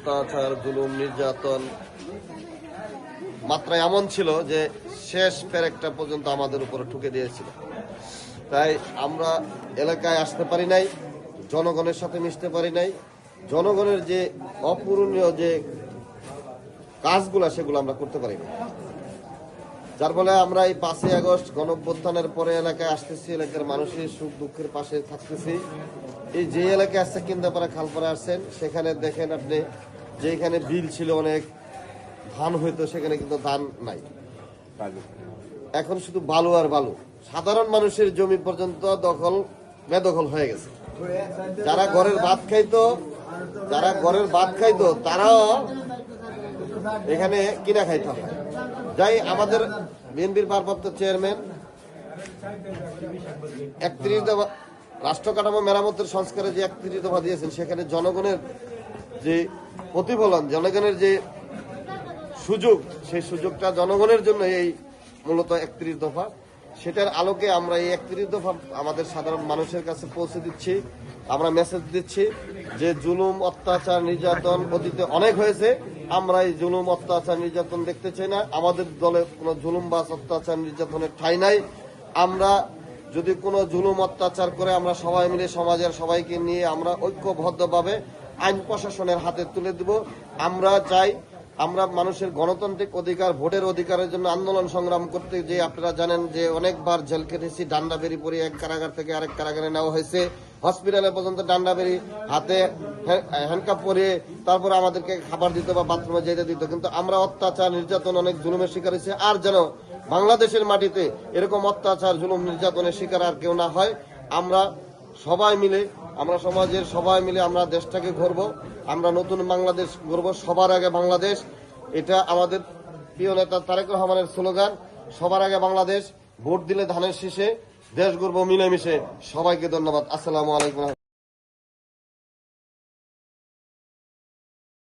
অত্যাচার জুলুম, নির্যাতন। মাত্রা এমন ছিল যে শেষ পেরেকটা পর্যন্ত আমাদের উপরে ঠুকে দিয়েছিল। তাই আমরা এলাকায় আসতে পারি নাই, জনগণের সাথে মিশতে পারি নাই। জনগণের যে অপূরণীয় যে কাজগুলো, সেগুলো আমরা করতে পারি না যার ফলে আমরা এই পাঁচই আগস্ট গণঅভ্যুত্থানের পরে এলাকায় আসতেছি, এলাকার মানুষের সুখ দুঃখের পাশে থাকতেছি। এই যে এলাকায় আসছে কিন্দাপাড়া খালপাড়া আসছেন, সেখানে দেখেন আপনি যেখানে বিল ছিল অনেক, ধান হইতো, সেখানে কিন্তু ধান নাই। এখন শুধু বালু আর বালু। সাধারণ মানুষের জমি পর্যন্ত দখল, বেদখল হয়ে গেছে। যারা ঘরের ভাত খাইতো, যারা ঘরের ভাত খাইতো, তারাও এখানে কিনা খাইতে হয় যাই, আমাদের বিএনপির ভারপ্রাপ্ত চেয়ারম্যান, একত্রিশ রাষ্ট্র কাঠামো মেরামতের সংস্কারে যে একত্রিশ দফা দিয়েছেন, সেখানে জনগণের যে প্রতিফলন, জনগণের যে সুযোগ, সেই সুযোগটা জনগণের জন্য এই মূলত একত্রিশ দফা। সেটার আলোকে আমরা এই একত্রিশ দফা আমাদের সাধারণ মানুষের কাছে পৌঁছে দিচ্ছি। আমরা মেসেজ দিচ্ছি যে জুলুম, অত্যাচার, নির্যাতন অতীতে অনেক হয়েছে। আমরা এই জুলুম, অত্যাচার, নির্যাতন দেখতে চাই না। আমাদের দলে কোনো জুলুম বা অত্যাচার, নির্যাতনের ঠাই নাই। আমরা যদি কোনো জুলুম অত্যাচার করে আমরা সবাই মিলে সমাজের সবাইকে নিয়ে আমরা ঐক্যবদ্ধভাবে আইন প্রশাসনের হাতে তুলে দিব, আমরা চাই আমরা মানুষের গণতান্ত্রিক অধিকার, ভোটের অধিকারের জন্য আন্দোলন সংগ্রাম করতে যে আপনারা জানেন যে অনেকবার জেল কেটেছি ডান্ডা বেরি পরে এক কারাগার থেকে আরেক কারাগারে নেওয়া হয়েছে। হসপিটালে পর্যন্ত ডান্ডা বেরি হাতে হ্যান্ডকাপ পরে তারপরে আমাদেরকে খাবার দিত বা বাথরুমে যেতে দিত। কিন্তু আমরা অত্যাচার, নির্যাতন অনেক জুলুমের শিকার হয়েছে। আর যেন বাংলাদেশের মাটিতে এরকম অত্যাচার, জুলুম, নির্যাতনের শিকার আর কেউ না হয়, আমরা সবাই মিলে আমরা সমাজের সবাই মিলে আমরা দেশটাকে ঘুরব আমরা নতুন বাংলাদেশ ঘুরব সবার আগে বাংলাদেশ। এটা আমাদের প্রিয় নেতা তারেক রহমানের স্লোগান, সবার আগে বাংলাদেশ, ভোট দিলে ধানের শীষে, দেশ ঘুরব মিলেমিশে। সবাইকে ধন্যবাদ। আসসালামু আলাইকুম।